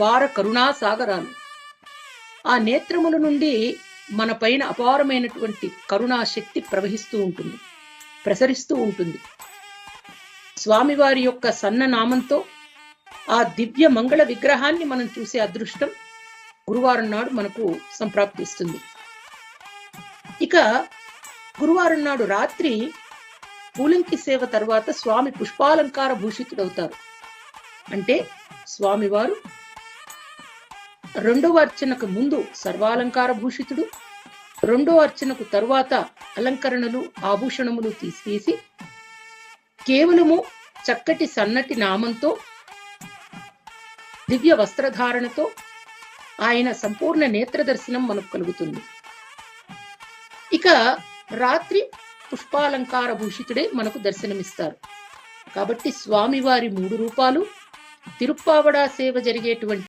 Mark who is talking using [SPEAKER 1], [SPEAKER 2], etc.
[SPEAKER 1] అపార కరుణా సాగరాలు ఆ నేత్రముల నుండి మన పైన అపారమైనటువంటి కరుణా శక్తి ప్రవహిస్తూ ఉంటుంది ప్రసరిస్తూ ఉంటుంది. స్వామివారి యొక్క సన్న నామంతో ఆ దివ్య మంగళ విగ్రహాన్ని మనం చూసే అదృష్టం గురువారం నాడు మనకు సంప్రాప్తిస్తుంది. ఇక గురువారం నాడు రాత్రి పూలంకి సేవ తర్వాత స్వామి పుష్పాలంకార భూషితుడవుతారు. అంటే స్వామివారు రెండవ అర్చనకు ముందు సర్వాలంకార భూషితుడు రెండో అర్చనకు తరువాత అలంకరణలు ఆభూషణములు తీసివేసి కేవలము చక్కటి సన్నటి నామంతో దివ్య వస్త్రధారణతో ఆయన సంపూర్ణ నేత్ర దర్శనం మనకు కలుగుతుంది ఇక రాత్రి పుష్పాలంకార భూషితుడే మనకు దర్శనమిస్తారు. కాబట్టి స్వామివారి మూడు రూపాలు తిరుప్పావడా సేవ జరిగేటువంటి